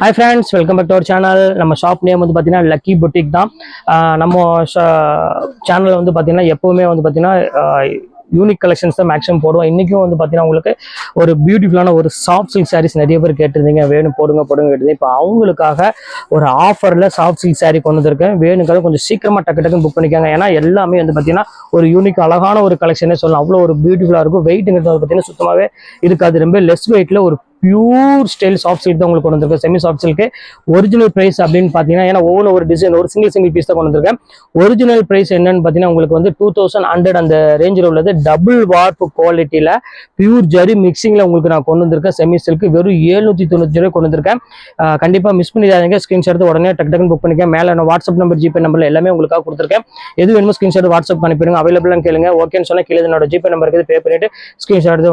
Hi friends welcome back to our channel நம்ம shop name வந்து பார்த்தீங்கன்னா லக்கி பொட்டிக் தான். நம்ம சேனலில் வந்து பார்த்தீங்கன்னா எப்போவுமே வந்து பார்த்தீங்கன்னா யூனிக் கலெக்ஷன்ஸ் தான் மேக்ஸிமம் போடுவோம். இன்றைக்கும் வந்து பார்த்தீங்கன்னா உங்களுக்கு ஒரு பியூட்டிஃபுல்லான ஒரு சாஃப்ட் சில்க் சாரீஸ் நிறைய பேர் கேட்டிருந்தீங்க. வேணும் போடுங்க போடுங்க கேட்டிருந்தீங்க. இப்போ அவங்களுக்காக ஒரு ஆஃபரில் சாஃப்ட் சில்க் சாரீ கொண்டு வந்திருக்கேன். வேணுங்கிறத கொஞ்சம் சீக்கிரமாக டக்கு டக்குன்னு புக் பண்ணிக்காங்க. ஏன்னா எல்லாமே வந்து பார்த்தீங்கன்னா ஒரு யூனிக் அழகான ஒரு கலெக்ஷனே சொல்லலாம். அவ்வளோ ஒரு பியூட்டிஃபுல்லாக இருக்கும். வெயிட்டுங்கிறது வந்து பார்த்தீங்கன்னா சுத்தமாகவே இருக்காது. ரொம்ப லெஸ் வெயிட்டில் ஒரு பியூர் ஸ்டைல் சாஃப்ட் சில்க் தான் உங்களுக்கு கொண்டு வந்திருக்கு. Semi soft silk original price அப்படின்னு பார்த்தீங்கன்னா ஏன்னா ஒவ்வொரு ஒரு டிசைன் ஒரு சிங்கிள் சிங்கிள் பீஸ் தான் கொண்டு வந்திருக்கேன். ஒரிஜினல் பிரைஸ் என்னன்னு பார்த்தீங்கன்னா உங்களுக்கு வந்து டூ தௌசண்ட் ஹண்ட்ரட் அந்த ரேஞ்சில் உள்ளது. டபுள் வார்ப்பு குவாலிட்டியில் பியூர் ஜரி மிக்சிங்கில் உங்களுக்கு நான் கொண்டு வந்திருக்கேன். செமி சில்க்கு வெறும் ஏழ்நூற்றி தொண்ணூற்றி ரூபாய் கொண்டு வந்திருக்கேன். கண்டிப்பாக மிஸ் பண்ணிடாதீங்க. ஸ்க்ரீன்ஷாட் எடுத்து உடனே டக்கு டக்குன்னு புக் பண்ணிக்க மேலே நான் வாட்ஸ்அப் நம்பர் ஜிபே நம்பர்ல எல்லாமே உங்களுக்காக கொடுத்துருக்கேன். எது வேணுமோ ஸ்க்ரீன்ஷாட் வாட்ஸ்அப் அனுப்பிடுங்க. அவைலபிளாக கேளுங்க. ஓகேன்னு சொன்னால் கீழே என்னோட ஜிபே நம்பருக்கு பே பண்ணிட்டு ஸ்க்ரீன்ஷாட்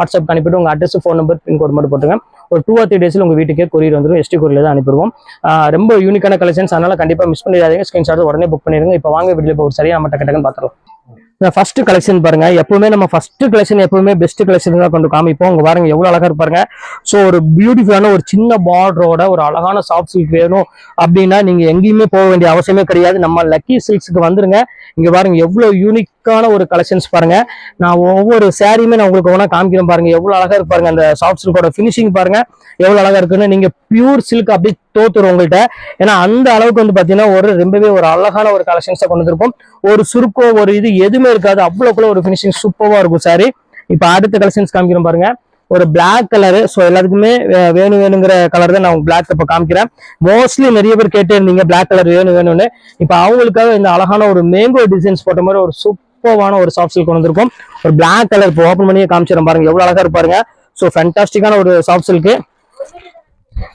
வாட்ஸ்அப் அனுப்பிட்டு உங்கள் அட்ரஸ் ஃபோன் நம்பர் பின்கோடு மட்டும் போட்டுருங்க. ஒரு டூ ஆர் த்ரீ டேஸ்ல உங்கள் வீட்டுக்கே கொரியர் வந்துடும் எஸ்டி கொரியர் தான் அனுப்பிடுவோம். ரொம்ப யூனிக்கான கலெக்ஷன்ஸ் அதனால கண்டிப்பா மிஸ் பண்ணிடாதீங்க. ஸ்க்ரீன்ஷாட் உடனே புக் பண்ணிடுங்க. இப்போ வாங்க வீட்டில் இப்போ ஒரு சரியா நம்ம டக்கு டக்குன்னு பார்த்துருவோம் ஃபர்ஸ்ட் கலெக்ஷன் பாருங்க. எப்பவுமே நம்ம ஃபர்ஸ்ட் கலெக்ஷன் எப்பவுமே பெஸ்ட் கலெக்ஷன் தான் கொண்டு காமிப்போம். உங்க பாருங்க எவ்வளவு அழகா இருப்பாருங்க ஸோ ஒரு பியூட்டிஃபுல்லான ஒரு சின்ன பார்டரோட ஒரு அழகான சாஃப்ட் சில்க் வேணும் அப்படின்னா நீங்க எங்கேயுமே போக வேண்டிய அவசியமே கிடையாது. நம்ம லக்கி சில்க்ஸ்க்கு வந்துருங்க. இங்க பாருங்க எவ்வளவு யூனிக் யூனிக்கான ஒரு கலெக்ஷன்ஸ் பாருங்க. நான் ஒவ்வொரு சாரியுமே நான் உங்களுக்கு ஒன்றா காமிக்கிறேன் பாருங்க. எவ்வளோ அழகா இருப்பாருங்க அந்த சாஃப்ட் சில்கோட ஃபினிஷிங் பாருங்க. எவ்வளோ அழகா இருக்குன்னு நீங்க பியூர் சில்க் அப்படி தோத்துரும் உங்கள்கிட்ட ஏன்னா அந்த அளவுக்கு வந்து பாத்தீங்கன்னா ஒரு ரொம்பவே ஒரு அழகான ஒரு கலெக்ஷன்ஸை கொண்டு வந்திருக்கும். ஒரு சுருக்கோ ஒரு இது எதுவுமே இருக்காது. அவ்வளோக்குள்ள ஒரு ஃபினிஷிங் சூப்பராக இருக்கும் சாரி இப்போ அடுத்த கலெக்ஷன்ஸ் காமிக்கிறோம் பாருங்க. ஒரு பிளாக் கலரு ஸோ எல்லாத்துக்குமே வேணும் வேணுங்கிற கலர் தான் நான் பிளாக் இப்போ காமிக்கிறேன். மோஸ்ட்லி நிறைய பேர் கேட்டே இருந்தீங்க பிளாக் கலர் வேணும் வேணும்னு இப்போ அவங்களுக்காக இந்த அழகான ஒரு மேங்கோ டிசைன்ஸ் போட்ட மாதிரி ஒரு சூப்பரான ஒரு சாஃப்ட் சில்க் கொண்டு வந்திருக்கும். ஒரு பிளாக் கலர் இப்போ ஓப்பன் பண்ணி காமிச்சிடும் பாருங்க. எவ்வளவு அழகா இருப்பாருங்க. ஸோ ஃபேன்டாஸ்டிக்கான ஒரு சாஃப்ட் சில்க்கு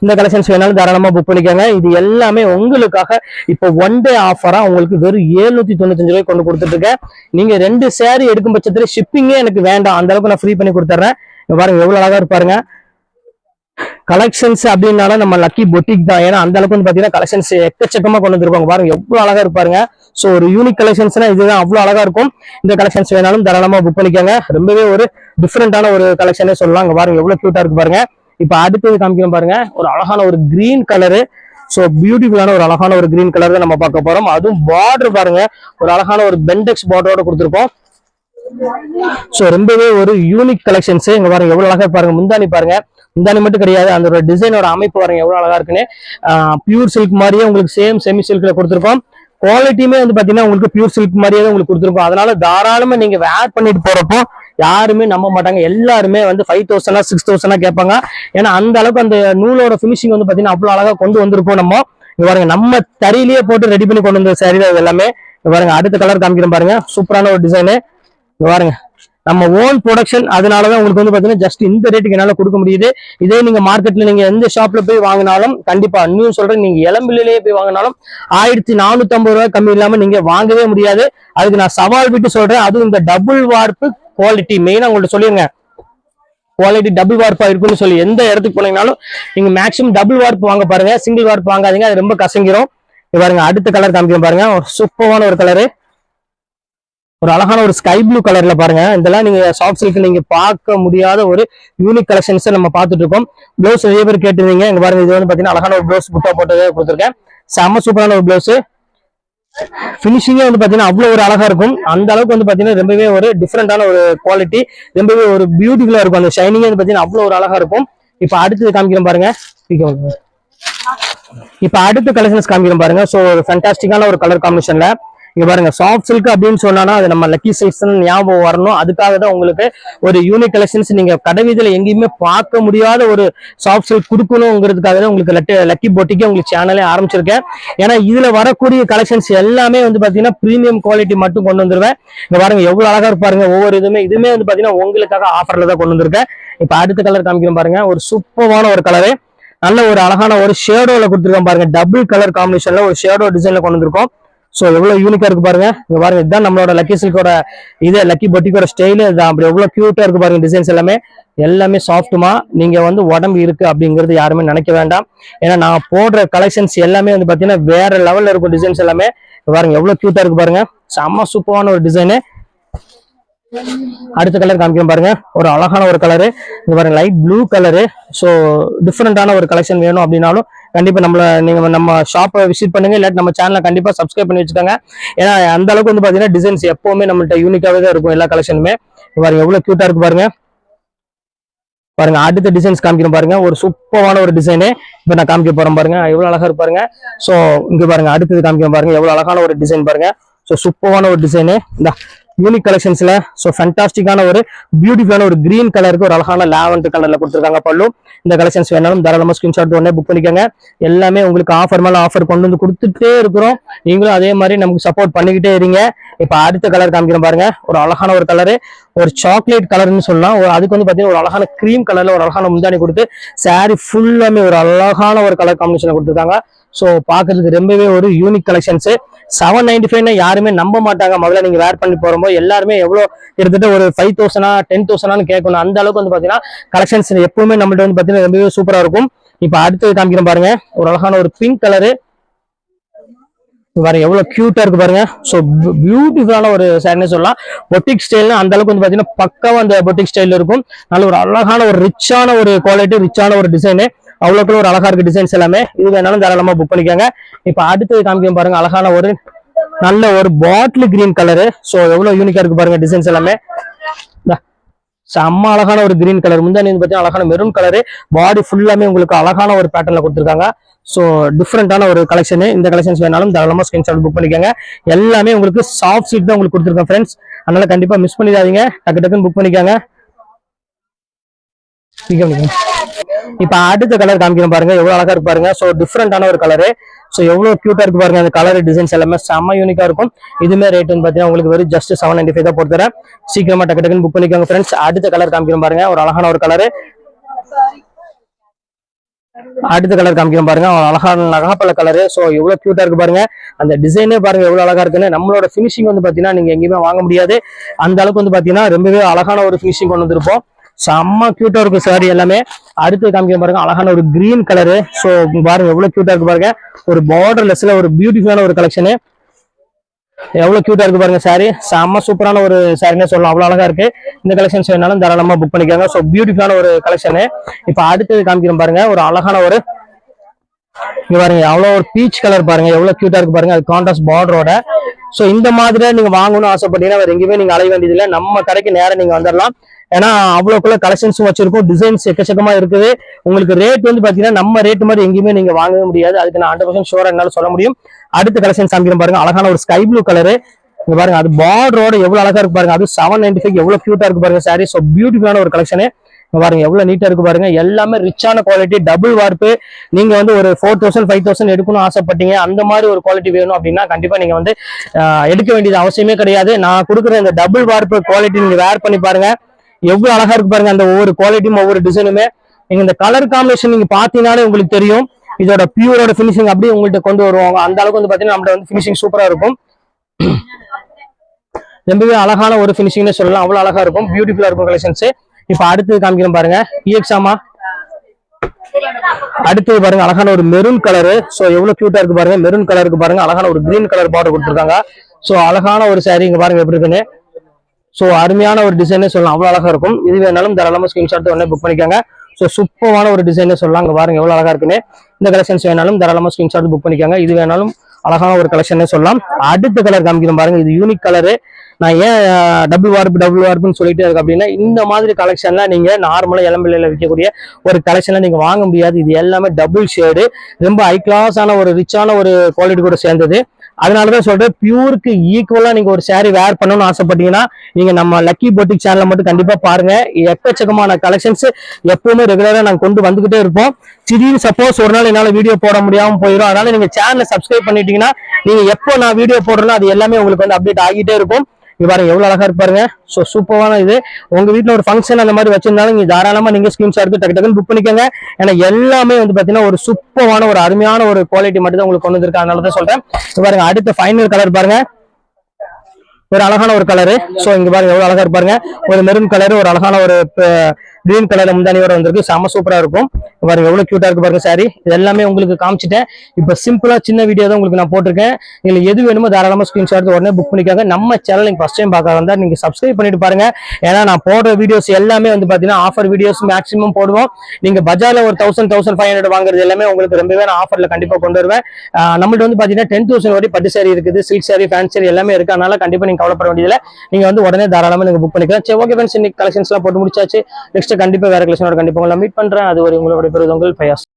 இந்த கலெக்ஷன்ஸ் வேணாலும் தாராளமா புக் பண்ணிக்கோங்க. இது எல்லாமே உங்களுக்காக இப்போ ஒன் டே ஆஃபரா உங்களுக்கு வெறும் ஏழ்நூத்தி தொண்ணூத்தஞ்சு ரூபாய் கொண்டு கொடுத்துட்டு இருக்கேன் நீங்க ரெண்டு சேரீ எடுக்கும் பட்சத்துல ஷிப்பிங்கே எனக்கு வேண்டாம். அந்த அளவுக்கு நான் ஃப்ரீ பண்ணி கொடுத்துட்றேன். பாருங்க எவ்வளவு அழகா இருப்பாருங்க. கலெக்ஷன்ஸ் அப்படின்னாலும் நம்ம லக்கி பொட்டிக் தான். ஏன்னா அந்த அளவுக்கு வந்து பாத்தீங்கன்னா கலெக்ஷன்ஸ் எக்கச்சக்கமா கொண்டு வந்துருப்பாங்க. பாருங்க எவ்வளவு அழகா இருப்பாருங்க. சோ ஒரு யூனிக் கலெக்ஷன்ஸ்னா இதுதான். அவ்வளவு அழகா இருக்கும். இந்த கலெக்ஷன்ஸ் வேணாலும் தாராளமா புக் பண்ணிக்கோங்க. ரொம்பவே ஒரு டிஃப்ரெண்டான ஒரு கலெக்ஷனே சொல்லலாம். அங்க பாருங்க எவ்வளவு கியூட்டா இருக்கு பாருங்க. இப்ப அடுத்தது காமிக்கணும் பாருங்க. ஒரு அழகான ஒரு கிரீன் கலரு ஸோ பியூட்டிஃபுல்லான ஒரு அழகான ஒரு கிரீன் கலர் தான் நம்ம பார்க்க போறோம். அதுவும் பார்டர் பாருங்க. ஒரு அழகான ஒரு பெண்டெக்ஸ் பார்டரோட கொடுத்துருக்கோம் ஸோ ரொம்பவே ஒரு யூனிக் கலெக்ஷன்ஸ் இங்க பாருங்க எவ்வளவு அழகா பாருங்க. முந்தானி பாருங்க. இந்த மட்டும் கிடையாது. அந்த ஒரு டிசைனோட அமைப்பு பாருங்க எவ்வளவு அழகா இருக்குன்னு. பியூர் சில்க் மாதிரியே உங்களுக்கு சேம் செமி சில்க்ல கொடுத்துருக்கோம். குவாலிட்டியுமே வந்து பாத்தீங்கன்னா உங்களுக்கு பியூர் சில்க் மாதிரியே தான் உங்களுக்கு கொடுத்துருக்கோம். அதனால தாராளமா நீங்க வேர் பண்ணிட்டு போறப்போ யாருமே நம்ப மாட்டாங்க. எல்லாருமே வந்து ஃபைவ் தௌசண்டா சிக்ஸ் தௌசண்டா கேட்பாங்க. ஏன்னா அந்த அளவுக்கு அந்த நூலோட ஃபினிஷிங் வந்து பாத்தீங்கன்னா அவ்வளவு அழகா கொண்டு வந்திருப்போம் நம்ம. பாருங்க நம்ம தறியிலேயே போட்டு ரெடி பண்ணி கொண்டு வந்த சாரி தான் எல்லாமே. பாருங்க அடுத்த கலர் காமிக்கிறேன் பாருங்க. சூப்பரான ஒரு டிசைனு பாருங்க. நம்ம ஓன் ப்ரொடக்ஷன் அதனாலதான் உங்களுக்கு வந்து பாத்தீங்கன்னா ஜஸ்ட் இந்த ரேட்டுக்கு என்னால கொடுக்க முடியுது. இதே நீங்க மார்க்கெட்ல நீங்க எந்த ஷாப்ல போய் வாங்கினாலும் கண்டிப்பா இன்னும் சொல்றேன் நீங்க இளம்பிள்ளையிலேயே போய் வாங்கினாலும் ஆயிரத்தி நானூத்தி ஐம்பது ரூபாய் கம்மி இல்லாம நீங்க வாங்கவே முடியாது. அதுக்கு நான் சவால் விட்டு சொல்றேன் அதுவும் இந்த டபுள் வார்ப்பு குவாலிட்டி மெயினா உங்கள்ட்ட சொல்லிருங்க. குவாலிட்டி டபுள் வார்ப்பா இருக்குன்னு சொல்லி. எந்த இடத்துக்கு போனீங்கனாலும் நீங்க மேக்ஸிமம் டபுள் வார்ப் வாங்க பாருங்க. சிங்கிள் வார்ப் வாங்காதீங்க அது ரொம்ப கசங்கிரும். பாருங்க அடுத்த கலர் காமிக்கிறேன் பாருங்க. ஒரு சூப்பரான ஒரு கலரு ஒரு அழகான ஒரு ஸ்கை ப்ளூ கலர்ல பாருங்க. இதெல்லாம் நீங்க சாஃப்ட் சில்க் நீங்க பார்க்க முடியாத ஒரு யூனிக் கலெக்ஷன்ஸ் நம்ம பார்த்துட்டு இருக்கோம். ப்ளவுஸ் நிறைய பேர் கேட்டிருந்தீங்க. இங்க பாருங்க இது வந்து பாத்தீங்கன்னா அழகான ஒரு ப்ளவுஸ் புட்டா போட்டதே கொடுத்துருக்கேன். செம்ம சூப்பரான ஒரு ப்ளவுஸ் ஃபினிஷிங்கே வந்து பாத்தீங்கன்னா அவ்வளவு ஒரு அழகா இருக்கும். அந்த அளவுக்கு வந்து பாத்தீங்கன்னா ரொம்பவே ஒரு டிஃப்ரெண்டான ஒரு குவாலிட்டி ரொம்பவே ஒரு பியூட்டிஃபுல்லா இருக்கும். அந்த ஷைனிங்கே வந்து பாத்தீங்கன்னா அவ்வளவு ஒரு அழகா இருக்கும். இப்ப அடுத்தது காமிக்கிறேன் பாருங்க. இப்ப அடுத்த கலெக்ஷன்ஸ் காமிக்கிறேன் பாருங்க. சோ ஒரு ஃபேண்டாஸ்டிக்கான ஒரு கலர் காம்பினேஷன்ல இங்க பாருங்க சாஃப்ட் சில்க் அப்படின்னு சொன்னா அது நம்ம லக்கி சில்க்ஸ் ஞாபகம் வரணும். அதுக்காக தான் உங்களுக்கு ஒரு யூனிக் கலெக்ஷன்ஸ் நீங்க கடைவீதியில எங்கேயுமே பார்க்க முடியாத ஒரு சாஃப்ட் சில்க் கொடுக்கணுங்கிறதுக்காக தான் உங்களுக்கு லட்டி லக்கி போட்டிக்கு உங்களுக்கு சேனலே ஆரம்பிச்சிருக்கேன். ஏன்னா இதுல வரக்கூடிய கலெக்ஷன்ஸ் எல்லாமே வந்து பாத்தீங்கன்னா ப்ரீமியம் குவாலிட்டி மட்டும் கொண்டு வந்துருவேன். இங்க பாருங்க எவ்வளவு அழகா இருப்பாருங்க ஒவ்வொரு இதுவுமே இதுவுமே வந்து பாத்தீங்கன்னா உங்களுக்காக ஆஃபர்ல தான் கொண்டு வந்திருக்கேன். இப்ப அடுத்த கலர் காமிக்கிறேன் பாருங்க ஒரு சூப்பரான ஒரு கலரு நல்ல ஒரு அழகான ஒரு ஷேடோல கொடுத்துருக்கோம் பாருங்க டபுள் கலர் காம்பினேஷன்ல ஒரு ஷேடோ டிசைன்ல கொண்டு வந்திருக்கோம். ஸோ எவ்வளோ யூனிக்காக இருக்கு பாருங்க. இங்கே பாருங்க இதுதான் நம்மளோட லக்கி சில்கோட இது லக்கி பொட்டிக்கோட ஸ்டைலு இதுதான் அப்படி எவ்வளோ க்யூட்டாக இருக்கு பாருங்க டிசைன்ஸ் எல்லாமே. எல்லாமே சாஃப்ட்டுமா நீங்கள் வந்து உடம்பு இருக்கு அப்படிங்கிறது யாருமே நினைக்க வேண்டாம். ஏன்னா நான் போடுற கலெக்ஷன்ஸ் எல்லாமே வந்து பார்த்தீங்கன்னா வேற லெவலில் இருக்கும் டிசைன்ஸ் எல்லாமே. பாருங்க எவ்வளோ க்யூட்டாக இருக்கு பாருங்க. செம்ம சூப்பரான ஒரு டிசைனு அடுத்த கலர் காமிக்கிறேன் பாருங்க. ஒரு அழகான ஒரு கலரு இங்க பாருங்க லைட் ப்ளூ கலரு ஸோ டிஃப்ரெண்டான ஒரு கலெக்ஷன் வேணும் அப்படின்னாலும் கண்டிப்பா நம்மள நீங்க நம்ம ஷாப்பை விசிட் பண்ணுங்க. இல்லாட்டி நம்ம சேனலை கண்டிப்பா சப்ஸ்கிரைப் பண்ணி வச்சுக்கோங்க. ஏன்னா அந்த அளவுக்கு வந்து பாத்தீங்கன்னா டிசைன்ஸ் எப்பவுமே நம்மள்ட்ட யூனிக்காவே தான் இருக்கும் எல்லா கலெக்ஷனுமே பாருங்க எவ்வளவு கியூட்டா இருக்கு பாருங்க. பாருங்க அடுத்த டிசைன்ஸ் காமிக்கணும் பாருங்க. ஒரு சூப்பரான ஒரு டிசைனு இப்போ நான் காமிக்க போறேன் பாருங்க. எவ்வளவு அழகா இருப்பாருங்க பாருங்க. ஸோ இங்க பாருங்க அடுத்தது காமிக்க பாருங்க. எவ்வளவு அழகான ஒரு டிசைன் பாருங்க. ஸோ சூப்பரான ஒரு டிசைனு இந்த யூனிக் கலெக்ஷன்ஸ்ல ஸோ ஃபென்டாஸ்டிக்கான ஒரு பியூட்டிஃபுல்லான ஒரு கிரீன் கலருக்கு ஒரு அழகான லாவெண்டர் கலர்ல கொடுத்துருக்காங்க பல்லு. இந்த கலெக்ஷன்ஸ் வேணாலும் தாராளமா ஸ்கிரீன்ஷாட் உடனே புக் பண்ணிக்கோங்க. எல்லாமே உங்களுக்கு ஆஃபர் மேல ஆஃபர் கொண்டு வந்து கொடுத்துட்டே இருக்கிறோம். நீங்களும் அதே மாதிரி நமக்கு சப்போர்ட் பண்ணிக்கிட்டே இருங்க. இப்போ அடுத்த கலர் காமிக்கிறோம் பாருங்க. ஒரு அழகான ஒரு கலரு ஒரு சாக்லேட் கலர்னு சொல்லலாம். ஒரு அதுக்கு வந்து பாத்தீங்கன்னா ஒரு அழகான க்ரீம் கலர்ல ஒரு அழகான முந்தானி கொடுத்து சாரி ஃபுல்லாமே ஒரு அழகான ஒரு கலர் காம்பினேஷன் கொடுத்துருக்காங்க. ஸோ பார்க்கறதுக்கு ரொம்பவே ஒரு யூனிக் கலெக்ஷன்ஸ் செவன் நைன்டி ஃபைவ்னா யாருமே நம்ப மாட்டாங்க. முதல்ல நீங்கள் வேர் பண்ணி போகிறப்போ எல்லாருமே எவ்வளோ கிட்டத்தட்ட ஒரு ஃபைவ் தௌசண்டா டென் தௌசண்டானு கேட்கணும். அந்த அளவுக்கு வந்து பார்த்தீங்கன்னா கலெக்ஷன்ஸ் எப்பவுமே நம்மள்ட்ட வந்து பார்த்தீங்கன்னா ரொம்பவே சூப்பராக இருக்கும். இப்போ அடுத்தது காமிக்கிறோம் பாருங்க. ஒரு அழகான ஒரு பிங்க் கலரு பாருங்க எவ்வளவு கியூட்டா இருக்கு பாருங்க. ஸோ பியூட்டிஃபுல்லான ஒரு சாரினே சொல்லலாம். பொட்டிக் ஸ்டைல்னா அந்த அளவுக்கு வந்து பாத்தீங்கன்னா பக்காவா அந்த பொட்டிக் ஸ்டைல் இருக்கும். நல்ல ஒரு அழகான ஒரு ரிச்சான ஒரு குவாலிட்டி ரிச்சான ஒரு டிசைனு அவ்வளோக்குள்ள ஒரு அழகா இருக்கு டிசைன்ஸ் எல்லாமே. இது வேணாலும் தாராளமா புக் பண்ணிக்கோங்க. இப்போ அடுத்தது காமிக்கும் பாருங்க அழகான ஒரு நல்ல ஒரு பாட்டில் கிரீன் கலரு ஸோ எவ்வளவு யூனிக்கா இருக்கு பாருங்க டிசைன்ஸ் எல்லாமே. செம்ம அழகான ஒரு கிரீன் கலர் முந்தானி வந்து பார்த்தீங்கன்னா அழகான மெரூன் கலரு பாடி ஃபுல்லாமே உங்களுக்கு அழகான ஒரு பேட்டர்ல கொடுத்துருக்காங்க. ஸோ டிஃப்ரெண்டான ஒரு கலெக்ஷன் இந்த கலெக்ஷன்ஸ் வேணாலும் தாராளமா ஸ்கிரீன்ஷாட் புக் பண்ணிக்கோங்க. எல்லாமே உங்களுக்கு சாஃப்ட் சீட் தான் உங்களுக்கு கொடுத்துருக்கேன் ஃப்ரெண்ட்ஸ் அதனால கண்டிப்பா மிஸ் பண்ணிடாதீங்க. டக்கு டக்குன்னு புக் பண்ணிக்கோங்க. இப்ப அடுத்த கலர் காமிக்கிறேன் பாருங்க. எவ்வளவு அழகா இருக்கு பாருங்க. சோ டிஃப்ரெண்டான ஒரு கலரு சோ எவ்வளவு கியூட்டா இருக்கு பாருங்க. அந்த கலர் டிசைன்ஸ் எல்லாமே செம்ம யூனிக்கா இருக்கும். இதுமே ரேட் வந்து பாத்தீங்கன்னா உங்களுக்கு வெறும் ஜஸ்ட் செவன் நைன்டி ஃபைவ் தான் போட்டுறேன் சீக்கிரமா டக்கு டக்குன்னு புக் பண்ணிக்கோங்க ஃப்ரெண்ட்ஸ் அடுத்த கலர் காமிக்கணும் பாருங்க. ஒரு அழகான ஒரு கலரு அடுத்த கலர் காமிக்கணும் பாருங்க. அழகான நகாப்பழ கலரு ஸோ எவ்வளவு கியூட்டா இருக்கு பாருங்க. அந்த டிசைனே பாருங்க எவ்வளவு அழகா இருக்குன்னு. நம்மளோட ஃபினிஷிங் வந்து பாத்தீங்கன்னா நீங்க எங்கேயுமே வாங்க முடியாது. அந்த அளவுக்கு வந்து பாத்தீங்கன்னா ரொம்பவே அழகான ஒரு ஃபினிஷிங் கொண்டு வந்திருப்போம். செம்ம கியூட்டா இருக்கும் சாரி எல்லாமே. அடுத்து காமிக்க பாருங்க அழகான ஒரு கிரீன் கலரு ஸோ பாருங்க எவ்வளவு கியூட்டா இருக்கு பாருங்க. ஒரு பார்டர் லெஸ்ல ஒரு பியூட்டிஃபுல்லான ஒரு கலெக்ஷனு எவ்வளவு கியூட்டா இருக்கு பாருங்க சாரி செம்ம சூப்பரான ஒரு சாரின்னு சொல்லலாம். அவ்வளவு அழகா இருக்கு. இந்த கலெக்ஷன்ஸ் வேணாலும் தாராளமா புக் பண்ணிக்கோங்க. ஸோ பியூட்டிஃபுல்லான ஒரு கலெக்ஷனு இப்போ அடுத்தது காமிக்கிறோம் பாருங்க. ஒரு அழகான ஒரு இங்க பாருங்க எவ்வளவு ஒரு பீச் கலர் பாருங்க. எவ்வளவு கியூட்டா இருக்கு பாருங்க. அது கான்ட்ராஸ்ட் பார்டரோட சோ இந்த மாதிரி நீங்க வாங்கணும்னு ஆசைப்பட்டீங்கன்னா வேற எங்கேயுமே நீங்க அலைய வேண்டியது இல்லை நம்ம கடைக்கு நேரம் நீங்க வந்துடலாம் ஏன்னா அவ்வளோக்குள்ள கலெக்ஷன்ஸும் வச்சிருக்கோம். டிசைன்ஸ் எக்கச்சக்கமா இருக்குது. உங்களுக்கு ரேட் வந்து பாத்தீங்கன்னா நம்ம ரேட் மாதிரி எங்கேயுமே நீங்க வாங்கவே முடியாது. அதுக்கு நான் ஹண்ட்ரட் பர்சன்ட் ஷோரா என்னால சொல்ல முடியும். அடுத்த கலெக்ஷன் காமிக்கிறேன் பாருங்க. அழகான ஒரு ஸ்கை ப்ளூ கலரு இங்க பாருங்க அது பார்டரோட எவ்வளவு அழகா இருக்கு பாருங்க. அது செவன் நைன்டி ஃபைவ் எவ்வளவு கியூட்டா இருக்கு பாருங்க சாரி ஸோ பியூட்டிஃபுல்லான ஒரு கலெக்ஷனு இங்க பாருங்க எவ்வளவு நீட்டா இருக்கு பாருங்க. எல்லாமே ரிச்சான குவாலிட்டி டபுள் வார்ப்பு நீங்க வந்து ஒரு ஃபோர் தௌசண்ட் ஃபைவ் தௌசண்ட் எடுக்கணும்னு ஆசைப்பட்டீங்க. அந்த மாதிரி ஒரு குவாலிட்டி வேணும் அப்படின்னா கண்டிப்பா நீங்க வந்து எடுக்க வேண்டியது அவசியமே கிடையாது. நான் கொடுக்குற இந்த டபுள் வார்ப்பு குவாலிட்டி நீங்க வேர் பண்ணி பாருங்க. எவ்வளவு அழகா இருக்கு பாருங்க அந்த ஒவ்வொரு குவாலிட்டியும் ஒவ்வொரு டிசைனுமே நீங்க இந்த கலர் காம்பினேஷன் நீங்க பாத்தீங்கன்னாலே உங்களுக்கு தெரியும். இதோட பியூரோட ஃபினிஷிங் அப்படியே உங்கள்கிட்ட கொண்டு வருவாங்க அந்த அளவுக்கு வந்து பாத்தீங்கன்னா நம்மள்ட்ட வந்து ஃபினிஷிங் சூப்பரா இருக்கும். ரொம்பவே அழகான ஒரு ஃபினிஷிங்னு சொல்லலாம். அவ்வளவு அழகா இருக்கும். பியூட்டிஃபுல்லா இருக்கும் கலெக்ஷன்ஸ் இப்போ அடுத்து காமிக்கிறேன் பாருங்க. இஎக்ஸாமா அடுத்தது பாருங்க அழகான ஒரு மெரூன் கலரு சோ எவ்வளவு கியூட்டா இருக்கு பாருங்க. மெரூன் கலருக்கு பாருங்க. அழகான ஒரு கிரீன் கலர் பார்டர் கொடுத்துருக்காங்க. சோ அழகான ஒரு சாரி இங்க பாருங்க எப்படி இருக்குன்னு. ஸோ அருமையான ஒரு டிசைனே சொல்லலாம். அவ்வளோ அழகா இருக்கும். இது வேணாலும் தாராளமாக ஸ்கிரீன்ஷாட் உடனே புக் பண்ணிக்கோங்க. ஸோ சூப்பரான ஒரு டிசைனே சொல்லலாம். அங்கே பாருங்க எவ்வளோ அழகா இருக்குன்னு. இந்த கலெக்ஷன்ஸ் வேணாலும் தாராளமாக ஸ்கிரீன்ஷாட் புக் பண்ணிக்கோங்க. இது வேணாலும் அழகான ஒரு கலெக்ஷனே சொல்லலாம். அடுத்த கலர் காமிக்கிறோம் பாருங்க. இது யூனிக் கலரு நான் ஏன் டபுள் வார்ப்பு டபுள் வார்ப்புன்னு சொல்லிட்டு இருக்கு அப்படின்னா இந்த மாதிரி கலெக்ஷன்லாம் நீங்க நார்மலா இளம்பிள்ளையில விற்கக்கூடிய ஒரு கலெக்ஷன்லாம் நீங்க வாங்க முடியாது. இது எல்லாமே டபுள் ஷேடு ரொம்ப ஹை கிளாஸான ஒரு ரிச்சான ஒரு குவாலிட்டி கூட சேர்ந்தது. அதனாலதான் சொல்றேன் பியூருக்கு ஈக்குவலா நீங்க ஒரு சாரி வேர் பண்ணணும்னு ஆசைப்பட்டீங்கன்னா நீங்க நம்ம லக்கி போட்டிக் சேனலை மட்டும் கண்டிப்பா பாருங்க. எக்கச்சக்கமான கலெக்ஷன்ஸ் எப்பவுமே ரெகுலரா நாங்க கொண்டு வந்துகிட்டே இருப்போம். திடீர்னு சப்போஸ் ஒரு நாள் என்னால வீடியோ போட முடியாம போயிடும் அதனால நீங்க சேனலை சப்ஸ்கிரைப் பண்ணிட்டீங்கன்னா நீங்க எப்போ நான் வீடியோ போடுறேனோ அது எல்லாமே உங்களுக்கு வந்து அப்டேட் ஆகிட்டே இருக்கும். இது பாருங்க எவ்வளவு அழகா இருப்பாருங்க ஸோ சூப்பரான இது. உங்க வீட்டில் ஒரு ஃபங்க்ஷன் அந்த மாதிரி வச்சிருந்தாலும் நீங்க தாராளமா நீங்க ஸ்கீம்ஸ் எடுத்து டக்கு டக்குன்னு புக் பண்ணிக்கோங்க. ஏன்னா எல்லாமே வந்து பாத்தீங்கன்னா ஒரு சூப்பரான ஒரு அருமையான ஒரு குவாலிட்டி மட்டும் தான் உங்களுக்கு கொண்டு வந்திருக்காங்க அதனால தான் சொல்றேன். இது பாருங்க அடுத்த ஃபைனல் கலர் பாருங்க. ஒரு அழகான ஒரு கலரு சோ இங்க பாருங்க எவ்வளவு அழகா இருப்பாருங்க ஒரு மெரூன் கலர் ஒரு அழகான ஒரு கிரீன் கலர்ல முந்தானி வர வந்திருக்கு. செம சூப்பரா இருக்கும். பாருங்க எவ்வளவு கியூட்டா இருக்கு பாருங்க சாரி இது எல்லாமே உங்களுக்கு காமிச்சிட்டேன். இப்ப சிம்பிளா சின்ன வீடியோ தான் உங்களுக்கு நான் போட்டிருக்கேன். உங்களுக்கு எது வேணுமோ தாராளமா ஸ்கிரீன்ஷாட் எடுத்து உடனே புக் பண்ணிக்காங்க. நம்ம சேனல் நீங்க ஃபர்ஸ்ட் டைம் பார்க்க வந்தா நீங்க சப்ஸ்கிரைப் பண்ணிட்டு பாருங்க. ஏன்னா நான் போடுற வீடியோஸ் எல்லாமே வந்து பாத்தீங்கன்னா ஆஃபர் வீடியோஸ் மேக்ஸிமம் போடுவோம். நீங்க பஜார்ல ஒரு தௌசண்ட் தௌசண்ட் ஃபைவ் ஹண்ட்ரட் வாங்குறது எல்லாமே உங்களுக்கு ரொம்பவே நான் ஆஃபர்ல கண்டிப்பா கொண்டு வருவேன். நம்மள்ட்ட வந்து பாத்தீங்கன்னா டென் தௌசண்ட் வரை பட்டு சாரி இருக்குது சில்க் சாரி ஃபேன் சாரி எல்லாமே இருக்கு. அதனால கண்டிப்பா நீங்க கவலைப்பட வேண்டியதில்லை. நீங்க வந்து உடனே தாராளமா நீங்க புக் பண்ணிக்கலாம். சரி ஓகே ஃப்ரெண்ட்ஸ் இன்னைக்கு கலெக்ஷன்ஸ்லாம் போட்டு முடிச்சாச்சு. நெக்ஸ்ட் கண்டிப்பா வேறு கலெக்ஷனோட கண்டிப்பாக உங்களை மீட் பண்றேன். அது ஒரு உங்களோட பெறுவது உங்கள் பயாஸ்